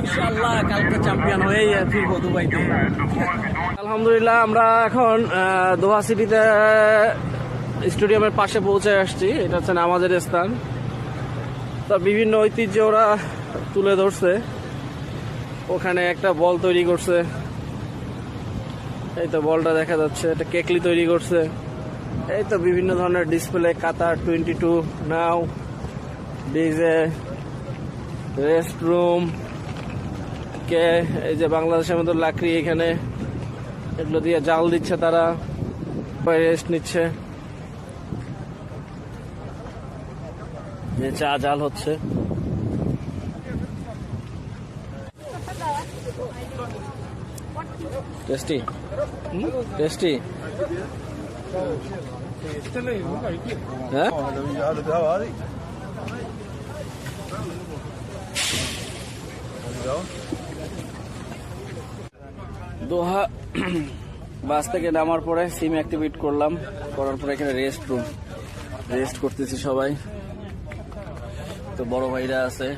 ইনশাআল্লাহ কালকে চ্যাম্পিয়ন হয়েই ফিরবো দুবাইতে। আলহামদুলিল্লাহ, আমরা এখন দোহা সিটিতে স্টেডিয়ামের পাশে পৌঁছে আসছি। এটা হচ্ছে নামাজের স্থান। তো বিভিন্ন ঐতিহ্য ওরা তুলে ধরছে। ওখানে একটা বল তৈরি করছে। এই তো বলটা দেখা যাচ্ছে, একটা কেকলি তৈরি করছে। এই তো বিভিন্ন ধরনের display, Qatar twenty two, now, DJ rest room কে, এই যে বাংলাদেশের মতো লাকড়ি এখানে এগুলো দিয়ে জাল দিচ্ছে তারা রেস্ট নিচ্ছে। চা জাল হচ্ছে। টেস্টি? টেস্টি? হ্যাঁ? দোহা বাস থেকে নামার পরে সিম অ্যাক্টিভেট করলাম। করার পরে এখানে রেস্ট রুম রেস্ট করতেছি সবাই। তো বড় ভাইরা আছে।